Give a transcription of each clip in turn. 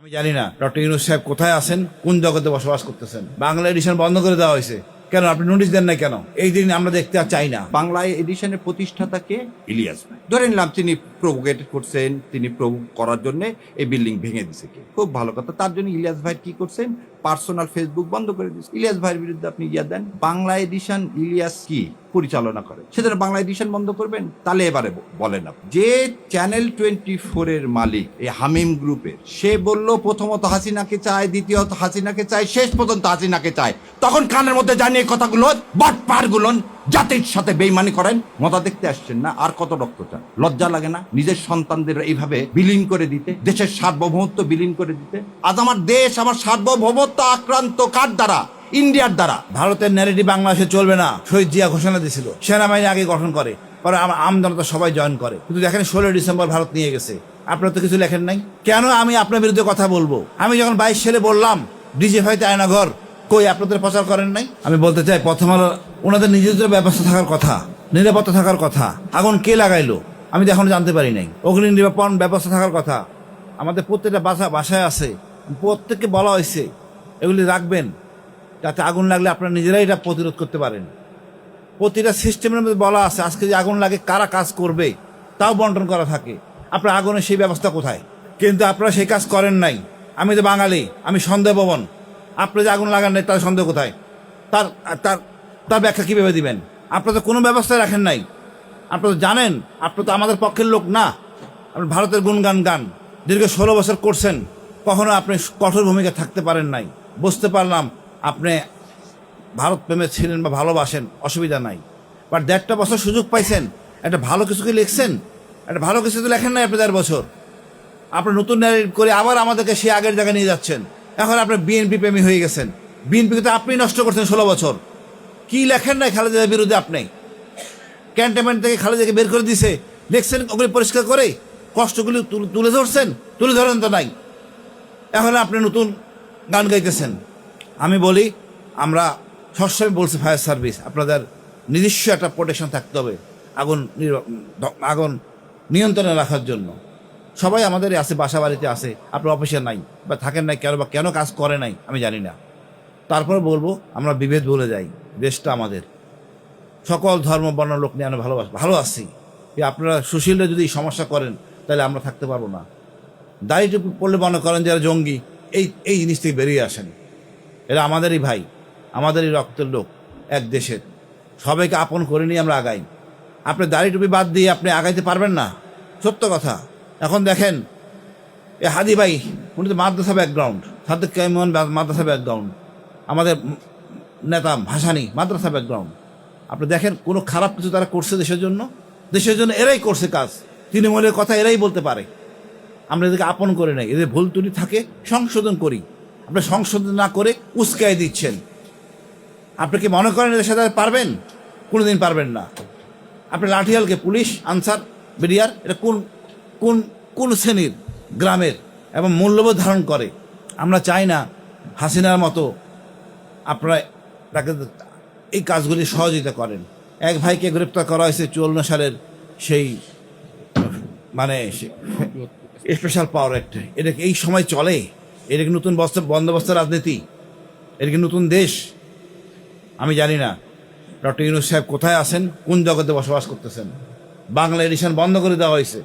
আমি জানি না। ডক্টর ইউনুস সাহেব কোথায় আছেন? কোন জগতে বসবাস করতেছেন? বাংলা এডিশন বন্ধ করে দেওয়া হয়েছে। কেন? আপনি নোটিশ দেন না কেন? এই দিন আমরা দেখতে আর চাই না। বাংলায় এডিশনের প্রতিষ্ঠাতাকে ইলিয়াস ভাই। ধরে নিলাম তিনি প্রভুকেট করছেন তিনি প্রভু করার জন্য এই বিল্ডিং ভেঙে দিছে কি? খুব ভালো কথা। তার জন্য ইলিয়াস ভাই কি করছেন? পার্সোনাল ফেসবুক বন্ধ করে দিয়েছে ইলিয়াস ভাইয়ের বিরুদ্ধে আপনি ইয়া দেন। বাংলা এডিশন ইলিয়াস কি পরিচালনা করে? সেজন্য বাংলা এডিশন বন্ধ করবেন, তাহলে এবারে বলেন আপনি। যে চ্যানেল টোয়েন্টি ফোরের মালিক, এই হামিম গ্রুপের, সে বলল, প্রথমত হাসিনাকে চায় দ্বিতীয়ত হাসিনাকে চায় শেষ পর্যন্ত হাসিনাকে চায় তখন কানের মধ্যে জানিয়ে কথাগুলো, বাট গুলন জাতির সাথে বেইমানি করেন, মজা দেখতে আসছেন না, আর কত রক্ত চান লজ্জা লাগে না, নিজের সন্তানদের এইভাবে বিলীন করে দিতে, দেশের সার্বভৌমত্ব বিলীন করে দিতে। আজ আমার দেশ, আমার সার্বভৌমত্ব আক্রান্ত কার দ্বারা? ইন্ডিয়ার দ্বারা। ভারতের ন্যারেটিভ বাংলাদেশে চলবে না, শহীদ জিয়া ঘোষণা দিয়েছিল। সেনাবাহিনী আগে গঠন করে, পরে আম- আমজনতা সবাই জয়েন করে। কিন্তু দেখেন ষোলোই ডিসেম্বর ভারত নিয়ে গেছে। আপনার তো কিছু লেখেন নাই? কেন আমি আপনার বিরুদ্ধে কথা বলব? আমি যখন বাইশ সালে বললাম ডিজে ভাইতে আয়নাঘর কই আপনাদের প্রচার করেন নাই? আমি বলতে চাই, প্রথম আলো, ওনাদের নিজেদের ব্যবস্থা থাকার কথা, নিরাপত্তা থাকার কথা, আগুন কে লাগাইলো? আমি তো এখনও জানতে পারি নাই। অগ্নি নিরাপণ ব্যবস্থা থাকার কথা, আমাদের প্রত্যেকটা বাসা বাসায় আছে, প্রত্যেককে বলা হয়েছে, এগুলি রাখবেন, যাতে আগুন লাগলে আপনারা নিজেরাই এটা প্রতিরোধ করতে পারেন। প্রতিটা সিস্টেমের মধ্যে বলা আছে, আজকে যে আগুন লাগে, কারা কাজ করবে? তাও বন্টন করা থাকে। আপনার আগুনের সেই ব্যবস্থা কোথায়? কিন্তু আপনারা সেই কাজ করেন নাই। আমি তো বাঙালি, আমি সন্দেহ ভবন আপনি যে আগুন লাগান নাই, তার সন্দেহ কোথায়? তার তার তার ব্যাখ্যা কীভাবে দিবেন? আপনারা তো কোনো ব্যবস্থা রাখেন নাই। আপনারা তো জানেন, আপনারা তো আমাদের পক্ষের লোক না। আপনি ভারতের গুণগান গান, দীর্ঘ ষোলো বছর করছেন, কখনো আপনি কঠোর ভূমিকা থাকতে পারেন নাই। বুঝতে পারলাম, আপনি ভারত প্রেমে ছিলেন বা ভালোবাসেন, অসুবিধা নাই। বাট দেড়টা বছর সুযোগ পাইছেন, একটা ভালো কিছু কি লিখছেন? একটা ভালো কিছু তো লেখেন নাই আপনি দেড় বছর। আপনি নতুন করে আবার আমাদেরকে সে আগের জায়গায় নিয়ে যাচ্ছেন। এখন আপনি বিএনপি প্রেমী হয়ে গেছেন। বিএনপিকে তো আপনি নষ্ট করছেন ষোলো বছর। কি লেখেন নাই খালেদার বিরুদ্ধে আপনি? ক্যান্টনমেন্ট থেকে খালেদাকে বের করে দিছে। দেখছেন ওগুলি পরিষ্কার করে? কষ্টগুলি তুলে ধরছেন? তুলে ধরেন তো নাই। এখন আপনি নতুন গান গাইতেছেন। আমি বলি, আমরা সবসময় বলছি ফায়ার সার্ভিস। আপনাদের নিজস্ব একটা প্রোটেকশন থাকতে হবে। আগুন আগুন নিয়ন্ত্রণে রাখার জন্য। সবাই আমাদের আছে, বাসা বাড়িতে আছে, আপনার অফিসে নাই, বা থাকেন নাই কেন, বা কেন কাজ করে নাই, আমি জানি না। তারপরে বলব, আমরা বিভেদ বলে যাই, দেশটা আমাদের। সকল ধর্ম, বর্ণ, লোক নিয়ে আমরা ভালোবাস, ভালো আছি। আপনারা সুশীলরা যদি সমস্যা করেন, তাহলে আমরা থাকতে পারব না। দাড়িটুকু পড়লে মনে করেন যারা জঙ্গি, এই এই জিনিস থেকে বেরিয়ে আসেন। এরা আমাদেরই ভাই, আমাদেরই রক্তের লোক, এক দেশের। সবাইকে আপন করে নিয়ে আমরা আগাই। আপনি দাড়ি টুপি বাদ দিয়ে আপনি আগাইতে পারবেন না। সত্য কথা। এখন দেখেন, এ হাদি ভাই, উনি তো মাদ্রাসা ব্যাকগ্রাউন্ড সাদ্দিক কেমন মাদ্রাসা ব্যাকগ্রাউন্ড আমাদের নেতা ভাসানি, মাদ্রাসা ব্যাকগ্রাউন্ড আপনি দেখেন, কোনো খারাপ কিছু তারা করছে দেশের জন্য? দেশের জন্য এরাই করছে কাজ। তৃণমূলের কথা এরাই বলতে পারে। আমরা এদেরকে আপন করে নেই। এদের ভুল ত্রুটি থাকে, সংশোধন করি। আপনি সংশোধন না করে উস্কাই দিচ্ছেন। আপনি কি মনে করেন এদের সাথে পারবেন? কোনোদিন পারবেন না। আপনি লাঠিয়ালকে পুলিশ, আনসার, বিডিআর, এটা কোন কোন কোন শ্রেণির, গ্রামের, এবং মূল্যবোধ ধারণ করে। আমরা চাই না হাসিনার মতো আপনারা তাকে এই কাজগুলি সহযোগিতা করেন। এক ভাইকে গ্রেপ্তার করা হয়েছে চুয়ান্ন সালের সেই মানে স্পেশাল পাওয়ার অ্যাক্ট এটা এই সময় চলে? এটা কি নতুন বস্ত্র বন্দোবস্ত রাজনীতি? এটা কি নতুন দেশ? আমি জানি না। ডক্টর ইউনুস সাহেব কোথায় আছেন? কোন জগতে বসবাস করতেছেন? বাংলা এডিশন বন্ধ করে দেওয়া হয়েছে।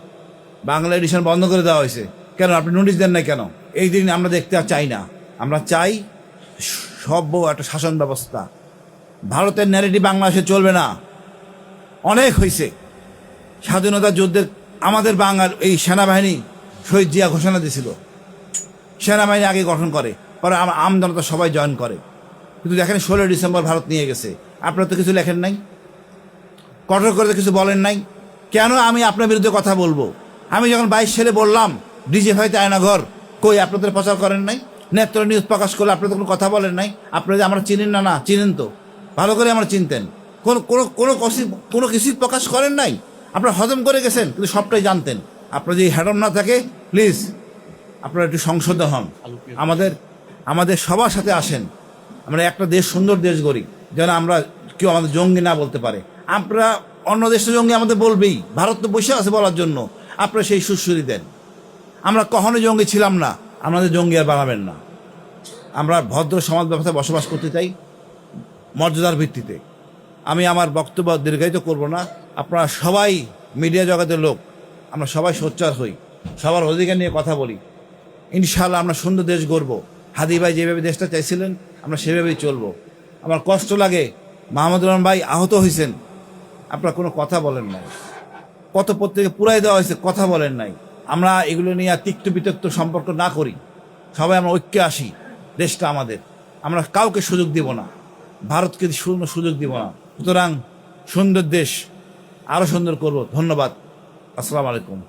বাংলা এডিশন বন্ধ করে দেওয়া হয়েছে। কেন? আপনি নোটিশ দেন না কেন? এই দিন আমরা দেখতে চাই না। আমরা চাই সভ্য একটা শাসন ব্যবস্থা। ভারতের ন্যারেটিভ বাংলাদেশে চলবে না। অনেক হয়েছে। স্বাধীনতা যুদ্ধের আমাদের বাঙাল এই সেনাবাহিনী শহীদ জিয়া ঘোষণা দিয়েছিল। সেনাবাহিনী আগে গঠন করে, পরে আম- আমজনতা সবাই জয়েন করে। কিন্তু দেখেন ষোলোই ডিসেম্বর ভারত নিয়ে গেছে। আপনারা তো কিছু লেখেন নাই? কঠোর করে কিছু বলেন নাই? কেন আমি আপনার বিরুদ্ধে কথা বলব? আমি যখন বাইশ সালে বললাম, ডিজে ভাইতে আয়নাঘর, কই আপনাদের প্রচার করেন নাই? নেত্র নিউজ প্রকাশ করলে আপনাদের কোনো কথা বলেন নাই? আপনারা আমরা চিনেন না না, চিনেন তো। ভালো করে আমরা চিনতেন। কোনো কোনো কোনো কোনো কিছুই প্রকাশ করেন নাই। আপনারা হজম করে গেছেন, কিন্তু সবটাই জানতেন। আপনার যদি হ্যাডম না থাকে প্লিজ আপনারা একটু সংশোধন হন। আমাদের আমাদের সবার সাথে আসেন। আমরা একটা দেশ, সুন্দর দেশ গড়ি, যেন আমরা কেউ আমাদের জঙ্গি না বলতে পারে। আমরা অন্য দেশের জঙ্গি আমাদের বলবেই। ভারত তো বসে আছে বলার জন্য। আপনারা সেই সুশ্রী দেন। আমরা কখনো জঙ্গি ছিলাম না, আমাদের জঙ্গি আর বানাবেন না। আমরা ভদ্র সমাজ ব্যবস্থায় বসবাস করতে চাই মর্যাদার ভিত্তিতে। আমি আমার বক্তব্য দীর্ঘায়িত করব না। আপনারা সবাই মিডিয়া জগতের লোক, আমরা সবাই সোচ্চার হই, সবার অধিকার নিয়ে কথা বলি। ইনশাআল্লাহ আমরা সুন্দর দেশ গড়ব। হাদি ভাই যেভাবে দেশটা চাইছিলেন, আমরা সেভাবেই চলব। আমার কষ্ট লাগে। মাহমুদুর রহমান ভাই আহত হয়েছেন আপনারা কোনো কথা বলেন নাই। কত পত্রিকা পুরাই দেওয়া হয়েছে, কথা বলেন নাই। আমরা এগুলো নিয়ে আর তিক্ত বিতক্ত সম্পর্ক না করি। সবাই আমরা ঐক্যে আসি, দেশটা আমাদের। আমরা কাউকে সুযোগ দিব না। ভারতকে শূন্য সুযোগ দিব না। সুতরাং সুন্দর দেশ আরও সুন্দর করব। ধন্যবাদ। আসসালামু আলাইকুম।